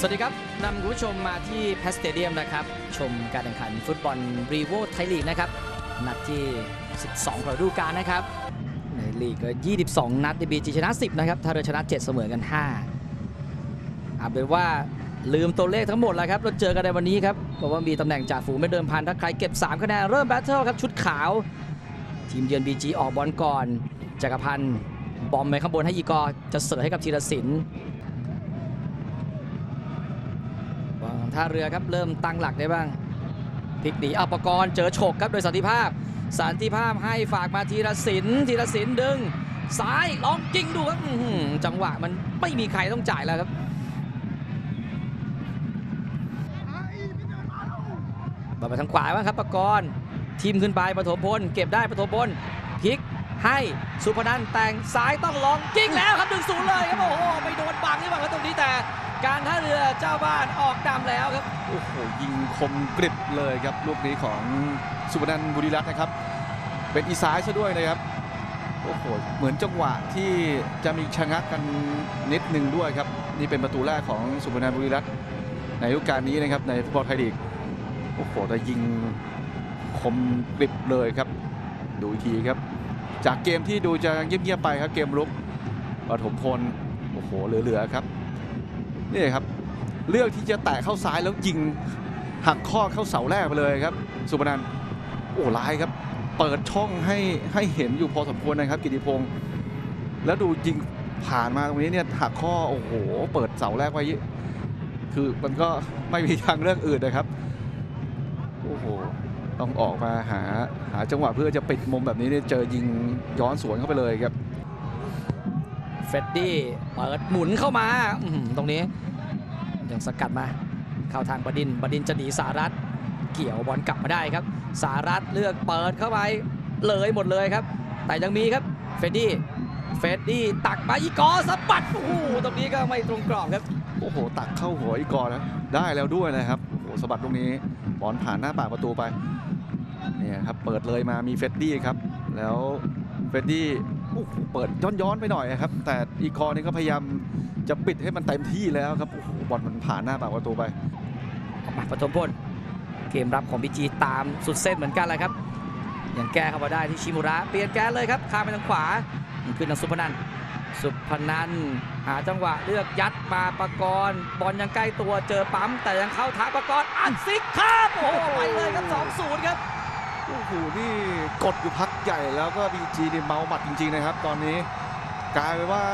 สวัสดีครับ นำคุณผู้ชมมาที่แพสเตเดียมนะครับ ชมการแข่งขันฟุตบอลรีโวไทยลีกนะครับ นัดที่ 12ของฤดูกาลนะครับ ในลีกก็ 22 นัดบีจีชนะ 10 นะครับถ้าเรือชนะ 7 เสมอกัน 5เอาเป็นว่าลืมตัวเลขทั้งหมดแล้วครับ เราเจอกันในวันนี้ครับบอกว่ามีตำแหน่งจ่าฝูงไม่เดิมพัน ถ้าใครเก็บ 3 คะแนน เริ่มแบทเทิลครับ ชุดขาว ทีมเยือน BG ออกบอลก่อน จักรพันธ์บอมไปข้างบนให้อีกอจะเสิร์ฟให้กับธีรศิลป์ วัง ท่าเรือครับเริ่มตั้งหลักได้บ้างพลิกหนีอัปกรณ์เจอฉกครับโดยสันติภาพ สันติภาพให้ฝากมาธีรศิลป์ธีรศิลป์ดึงซ้ายลองยิงดูครับจังหวะมันไม่มีใครต้องจ่ายแล้วครับบอลไปทางขวาบ้างครับปกรณ์ทีมขึ้นไปปฐมพลเก็บได้ปฐมพลพลิกให้สุพนันแต่งซ้ายต้องลองยิงแล้วครับดึงศูนย์เลยครับโอ้โหไม่โดนบังหรือเปล่าครับตรงนี้แต่ การท่าเรือเจ้าบ้านออกนำแล้วครับ โอ้โห ยิงคมกริบเลยครับ ลูกนี้ของสุพนันบุรีรัตน์นะครับ เป็นอีซ้ายซะด้วยนะครับ โอ้โห เหมือนจังหวะที่จะมีชะงักกันนิดหนึ่งด้วยครับ นี่เป็นประตูแรกของสุพนันบุรีรัตน์ในฤดูกาลนี้นะครับในฟุตบอลไทยลีก โอ้โหแต่ยิงคมกริบเลยครับ ดูอีกทีครับ จากเกมที่ดูจะเงียบๆไปครับเกมรุกปฐมพล โอ้โห เหลือๆครับ นี่ครับเลือกที่จะแตะเข้าซ้ายแล้วยิงหักข้อเข้าเสาแรกไปเลยครับ สุพนันโอ้ร้ายครับ เปิดช่องให้ให้เห็นอยู่พอสมควรนะครับ กิติพงศ์แล้วดูยิงผ่านมาตรงนี้เนี่ยหักข้อโอ้โห เปิดเสาแรกไว้คือมันก็ไม่มีทางเลือกอื่นนะครับโอ้โหต้องออกมาหาหาจังหวะเพื่อจะปิดมุมแบบนี้เนี่ยเจอยิงย้อนสวนเข้าไปเลยครับ เฟดดี้เปิดหมุนเข้ามาตรงนี้ยังสกัดมา เข้าทางบดินบดินจะหนีสารัตเกี่ยวบอลกลับมาได้ครับ สารัตเลือกเปิดเข้าไปเลยหมดเลยครับ แต่ยังมีครับเฟดดี้เฟดดี้ตักมาอีกอสะบัดโอ้โหตรงนี้ก็ไม่ตรงกรอบครับโอ้โห ตักเข้าหัวอีกก่อนนะได้แล้วด้วยนะครับโอ้โหสะบัดตรงนี้บอลผ่านหน้าปากประตูไปเนี่ยครับเปิดเลยมามีเฟดดี้ครับ แล้วเฟดดี้ โอ้โหเปิดย้อนๆไปหน่อยครับ แต่อีคอนี่ก็พยายามจะปิดให้มันเต็มที่แล้วครับโอ้โหบอลมันผ่านหน้าปากประตูไปมาปฐมพลเกมรับของบีจีตามสุดเส้นเหมือนกันเลยครับยังแก้เข้ามาได้ที่ชิมุระเปลี่ยนแกนเลยครับข้ามไปทางขวาขึ้นทางสุพนันสุพนันหาจังหวะเลือกยัดมาประกรณ์บอลยังใกล้ตัวเจอปั๊ม แต่ยังเข้าทาประกรณ์อัดซิกครับโอ้โหไปเลยครับ2-0ครับ โอ้โหนี่กดอยู่พักใหญ่แล้วก็บีจีนี่เมาหมัดจริงๆนะครับ ตอนนี้กลายเป็นว่า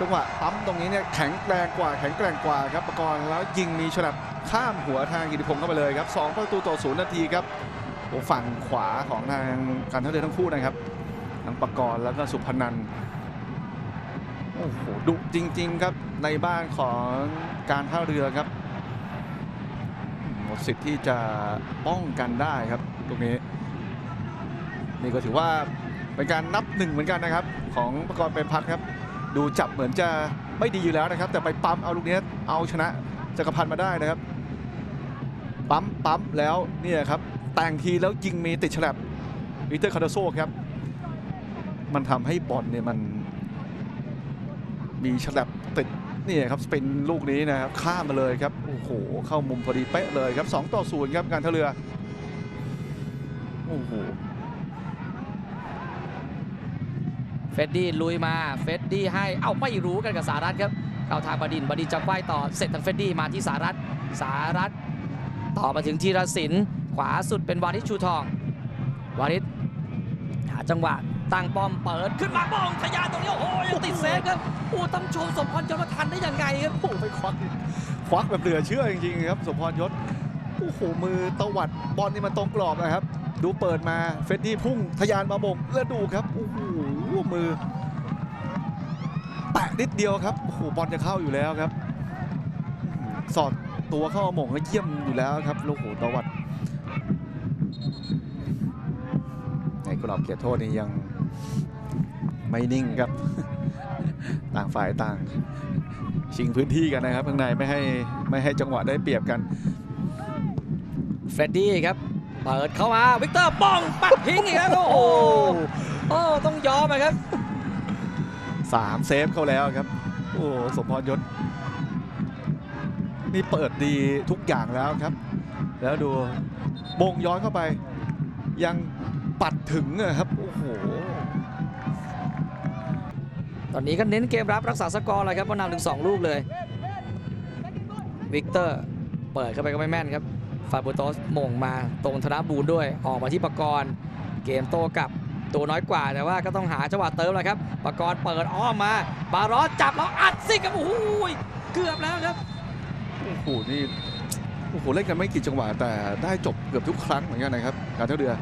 จังหวะปั๊มตรงนี้เนี่ยแข็งแกร่งกว่าแข็งแกร่งกว่าครับประกรณ์แล้วยิงมีฉลับข้ามหัวทางกิติพงศ์เข้าไปเลยครับ2ประตูต่อศูนย์นาทีครับฝั่งขวาของทางการท่าเรือทั้งคู่นะครับทั้งประกรณ์แล้วก็สุพนันโอ้โหดุจริง ๆ ครับในบ้านของการท่าเรือครับ ดสิทธิ์ที่จะป้องกันได้ครับตรงนี้นี่ก็ถือว่าเป็นการนับหนึ่งเหมือนกันนะครับ ของประกรณ์เป็นพักครับ ดูจับเหมือนจะไม่ดีอยู่แล้วนะครับ แต่ไปปั๊มเอาลูกนี้เอาชนะจักรพันธ์มาได้นะครับ ปั๊มปั๊มแล้วเนี่ยครับแต่งทีแล้วยิงมีติดฉลับวิเตอร์คาร์โดโซครับ มันทำให้บอลเนี่ยมันมีฉลับติด นี่ครับสปินลูกนี้นะครับข้ามมาเลยครับโอ้โหเข้ามุมพอดีเป๊ะเลยครับ 2 ต่อ0ครับการท่าเรือโอ้โหเฟดดี้ลุยมาเฟดดี้ให้เอ้าไม่รู้กันกับสารัตครับเข้าทางบดินทร์บดินทร์จะไขว้ต่อเสร็จทางเฟดดี้มาที่สารัตสารัตต่อมาถึงธีรศิลป์ขวาสุดเป็นวาริชชูทองวาริช หาจังหวะตั้งป้อมเปิดขึ้นมาบองทะยานตรงนี้โอ้โหยังติดเซฟครับโอ้ต้องชมสมพรจรทันได้ยังไงครับโอ้ไปควักควักแบบเหลือเชื่อจริงๆครับสมพรยศโอ้โหมือตวัดบอลนี่มันตรงกรอบนะครับ ดูเปิดมาเฟดดี้พุ่งทะยานมาบ่งแล้วดูครับโอ้โหมือแตะนิดเดียวครับโอ้โหบอลจะเข้าอยู่แล้วครับ สอดตัวเข้ามาหม่งก็เยี่ยมอยู่แล้วครับโอ้โหตวัดใน กรอบเขตโทษนี่ยังไม่นิ่งครับ ต่างฝ่ายต่าง ชิงพื้นที่กันนะครับ ข้างในไม่ให้ไม่ให้จังหวะได้เปรียบกันเฟรดดี้ครับ เปิดเข้ามา วิกเตอร์ป้องปัดทิ้งอีกแล้วโอ้โหโอ้ต้องยอมนะครับสามเซฟเข้าแล้วครับ โอ้สมพรยศนี่เปิดดีทุกอย่างแล้วครับ แล้วดูโมงย้อนเข้าไป ยัง ปัดถึงอะครับโอ้โหตอนนี้ก็เน้นเกมรับรักษาสกอร์เลยครับเพราะนำถึง2ลูกเลยวิกเตอร์เปิดเข้าไปก็ไม่แม่นครับฟาบูโตสหม่งมาตรงธนบูรณ์ด้วยออกมาที่ปากรณ์เกมโต้กลับตัวน้อยกว่าแต่ว่าก็ต้องหาจังหวะเติมแหละครับปากรณ์เปิดอ้อมมาบารอสจับแล้วอัดสิครับโอ้โหเกือบแล้วครับโอ้โหนี่โอ้โหเล่นกันไม่กี่จังหวะแต่ได้จบเกือบทุกครั้งเหมือนกันนะครับการเท่าเรือ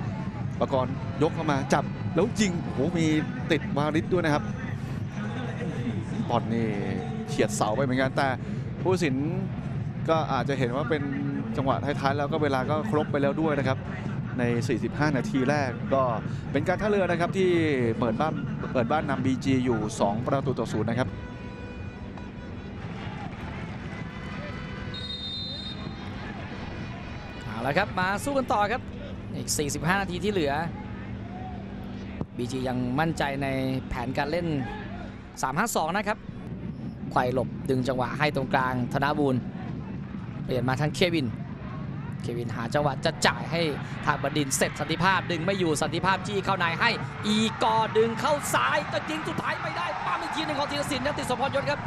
ประกรณ์ยกเข้ามาจับแล้วยิงโอ้โหมีติดวาริสด้วยนะครับบอลนี่เฉียดเสาไปเหมือนกันแต่ผู้สินก็อาจจะเห็นว่าเป็นจังหวะท้ายๆแล้วก็เวลาก็ครบไปแล้วด้วยนะครับ ใน 45 นาทีแรกก็เป็นการท่าเรือนะครับที่เปิดบ้านเปิดบ้านนำ BG อยู่ 2 ประตูต่อศูนย์นะครับเอาละครับมาสู้กันต่อครับ อีก 45 นาทีที่เหลือ BG ยังมั่นใจในแผนการเล่น 3-5-2 นะครับไขว่หลบดึงจังหวะให้ตรงกลางธนบูรณ์เปลี่ยนมาทางเควิน เควินหาจังหวะจะจ่ายให้ทางบดินเสร็จสันติภาพดึงไม่อยู่สันติภาพจี้เข้าในให้ อีกอดึงเข้าซ้ายแต่ยิงสุดท้ายไม่ได้ป้ามอีกทีหนึ่งของธีรศิลป์นะติดสมพรยศครับ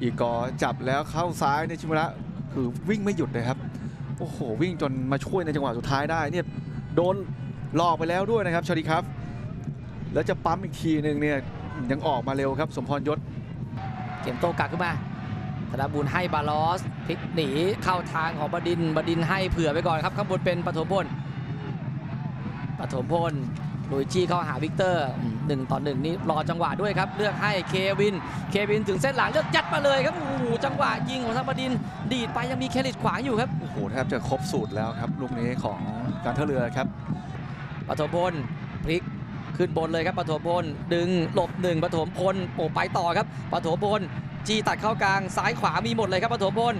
อีกอร์จับแล้วเข้าซ้ายในชิมระคือวิ่งไม่หยุดเลยครับ โอ้โห วิ่งจนมาช่วยในจังหวะสุดท้ายได้เนี่ยโดนหลอกไปแล้วด้วยนะครับชาดีครับ แล้วจะปั๊มอีกทีหนึ่งเนี่ยยังออกมาเร็วครับ สมพรยศเกมโต้กลับขึ้นมาธนบุญให้บาลอสพลิกหนีเข้าทางของบดินบดินให้เผื่อไปก่อนครับ ข้างบนเป็นปฐมพลปฐมพล ลุยจี้เข้าหาวิกเตอร์อืมหนึ่งต่อหนึ่งนี่รอจังหวะด้วยครับ เลือกให้เควิน เควินถึงเส้นหลังเลือกยัดมาเลยครับ โอ้โห จังหวะยิงของทางบดินทร์ดีดไปยังมีเคลิดขวางอยู่ครับ โอ้โห แทบจะครบสูตรแล้วครับ ลูกนี้ของการท่าเรือครับปฐมพลพลิกขึ้นบนเลยครับปฐมพลดึงหลบหนึ่งปฐมพลโอ้ไปต่อครับปฐมพลจีตัดเข้ากลางซ้ายขวามีหมดเลยครับปฐมพล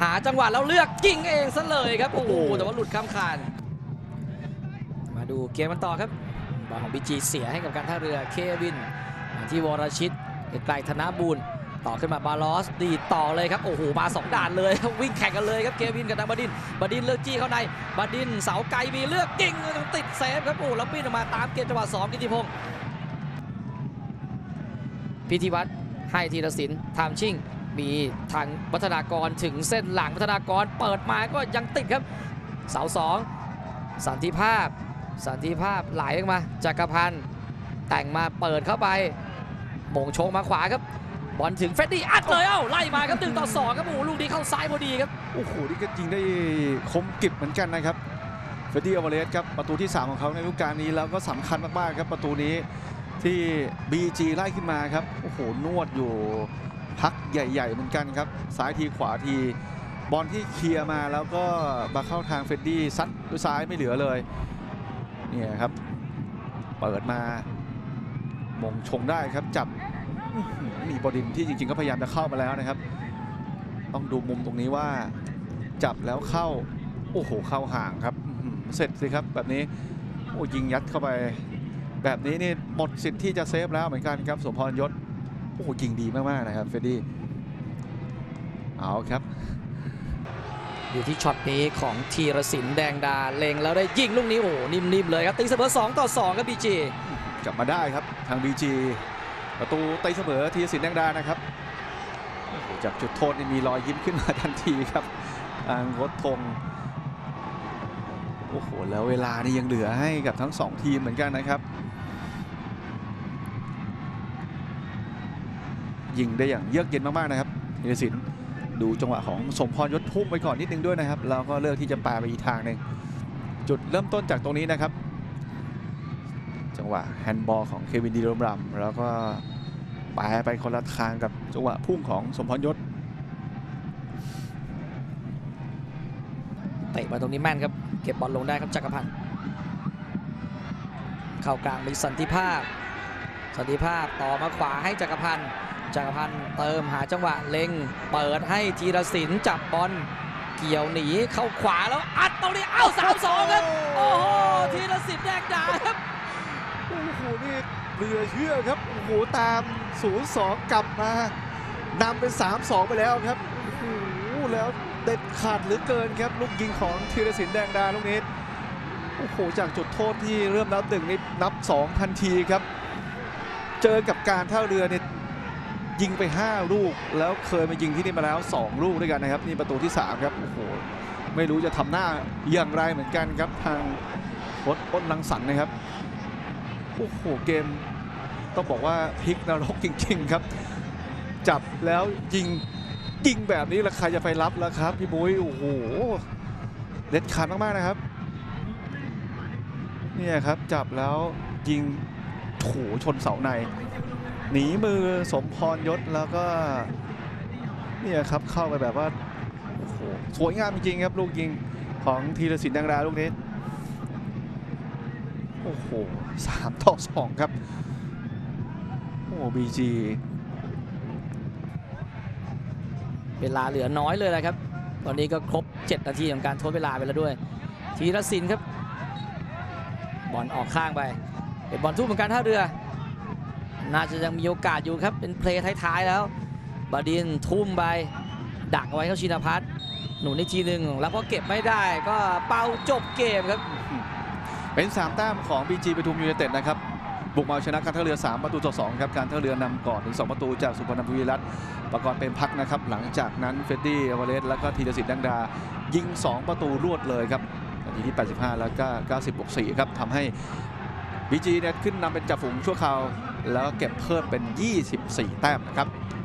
หาจังหวะแล้วเลือกยิงเองซะเลยครับโอ้โหโอ้โหแต่ว่าหลุดข้ามคานมาดูเกมมันต่อครับ บอลของบีจีเสียให้กับการท่าเรือเควิน ที่วรชิตไกลธนบูรณ์ต่อขึ้นมาบาลอสดีต่อเลยครับ โอ้โห มาสองด่านเลย วิ่งแข่งกันเลยครับเควินกับทางบดินบดินเลือกจี้เข้าในบดินเสาไกลมีเลือกยิงติดเซฟครับโอ้แล้วปีนออกมาตามเกมจังหวะสองกิติพงศ์พิธีวัตรให้ธีรศิลป์ทามชิ่ง มีทางวัฒนากรถึงเส้นหลังวัฒนากรเปิดมาก็ยังติดครับ เสาสองสันติภาพ สันติภาพไหลออกมาจักรพันธ์แต่งมาเปิดเข้าไปโมงโชงมาขวาครับ บอลถึงเฟดดี้อัดเลยเอ้าไล่มาครับตึงต่อสองครับโอ้ลูกนี้เข้าซ้ายพอดีครับโอ้โหนี่ก็ยิงได้คมกริบเหมือนกันนะครับเฟดดี้อลวาเลสครับประตูที่ 3 ของเขาในฤดูกาลนี้แล้วก็สำคัญมากๆครับประตูนี้ที่ BG ไล่ขึ้นมาครับโอ้โหนวดอยู่พักใหญ่ๆเหมือนกันครับซ้ายทีขวาทีบอลที่เคลียร์มาแล้วก็มาเข้าทางเฟดดี้ซัดด้วยซ้ายไม่เหลือเลย เนี่ยครับ เปิดมามงชงได้ครับจับมีบอดินที่จริงๆก็พยายามจะเข้ามาแล้วนะครับ ต้องดูมุมตรงนี้ว่าจับแล้วเข้า โอ้โห เข้าห่างครับ เสร็จสิครับแบบนี้ โอ้ยิงยัดเข้าไป แบบนี้นี่หมดสิทธิ์ที่จะเซฟแล้วเหมือนกันครับสมพรยศ โอ้ยิงดีมากๆนะครับเฟรดดี้เอาครับ อยู่ที่ช็อตนี้ของธีรศิลป์แดงดาเล็งแล้วได้ยิงลูกนี้โอ้โหนิ่มๆเลยครับตีเสมอ2ต่อ2ครับบีจีกลับมาได้ครับทาง BG ประตูตีเสมอทีรสินแดงดานะครับจากจุดโทษนี่มีรอยยิ้มขึ้นมาทันทีครับทางรถธงโอ้โหแล้วเวลานี่ยังเหลือให้กับทั้งสองทีมเหมือนกันนะครับ ยิงได้อย่างเยือกเย็นมากๆนะครับทีรสิน ดูจังหวะของสมพรยศพุ่งไปก่อนนิดนึงด้วยนะครับ แล้วก็เลือกที่จะปาไปอีกทางหนึ่งจุดเริ่มต้นจากตรงนี้นะครับ จังหวะแฮนด์บอลของเควินดีรมรัมแล้วก็ปาไปคนละทางกับจังหวะพุ่งของสมพรยศเตะมาตรงนี้แม่นครับ เก็บบอลลงได้ครับจักรพันธ์เข้ากลางมีสันติภาพ สันติภาพต่อมาขวาให้จักรพันธ์ จักรพันธ์เติมหาจังหวะเล็ง เปิดให้ธีรศิลป์จับบอลเกี่ยวหนีเข้าขวาแล้วอัดตรงนี้เอ้าสามสองครับ โอ้โหธีรศิลป์แดงดาครับโอ้โหนี่เหลือเชื่อครับโอ้โหตาม 0-2 กลับมานำเป็น 3-2 ไปแล้วครับโอ้โหแล้วเด็ดขาดเหลือเกินครับลูกยิงของธีรศิลป์แดงดาลูกนี้โอ้โหจากจุดโทษที่เริ่มนับหนึ่งนี่นับสองทันทีครับ เจอกับการท่าเรือเนี่ย ยิงไป 5 ลูก แล้วเคยมายิงที่นี่มาแล้ว 2 ลูกด้วยกันนะครับ นี่ประตูที่ 3 ครับ โอ้โห ไม่รู้จะทำหน้าอย่างไรเหมือนกันครับ ทางโค้ชอ้นลังสรรค์นะครับ โอ้โห เกมต้องบอกว่าพลิกนรกจริง ๆ ครับ จับแล้วยิงยิงแบบนี้ล้วใครจะไปรับล่ะครับ พี่บุ้ยโอ้โหเด็ดขาดมากๆนะครับเนี่ยครับจับแล้วยิงโถูชนเสาใน หนีมือสมพรยศแล้วก็เนี่ยครับเข้าไปแบบว่าโอ้โหสวยงามจริงครับลูกยิงของธีรศิลป์ดังดาลูกนี้โอ้โหสามต่อสองครับ โอ้บีจีเวลาเหลือน้อยเลยนะครับ ตอนนี้ก็ครบ 7 นาทีของการทดเวลาไปแล้วด้วย ธีรศิลป์ครับ บอลออกข้างไป เป็นบอลทุ่มของการท่าเรือ น่าจะยังมีโอกาสอยู่ครับเป็นเพลย์ท้ายๆแล้ว บดินทุ่มไป ดักเอาไว้เข้าชินพัฒน์หนุนอีกทีหนึ่งแล้วพอเก็บไม่ได้ก็เป่าจบเกมครับ เป็น 3 แต้มของ BG ปทุมยูไนเต็ดนะครับบุกมาชนะการท่าเรือ 3 ประตูต่อ2ครับการท่าเรือนำก่อนถึง 2 ประตูจากสุพรรณบุรีรัตน์ประกอบเป็นพักนะครับ หลังจากนั้นเฟดดี้อวเลสแล้วก็ธีรศิลป์ดังดา ยิง 2 ประตูรวดเลยครับนาทีที่ 85 แล้วก็ 90บวก4ครับทำให้ BG เนี่ยขึ้นนำเป็นจ่าฝูงชั่วคราว แล้วก็เก็บเพิ่มเป็น 24 แต้มนะครับ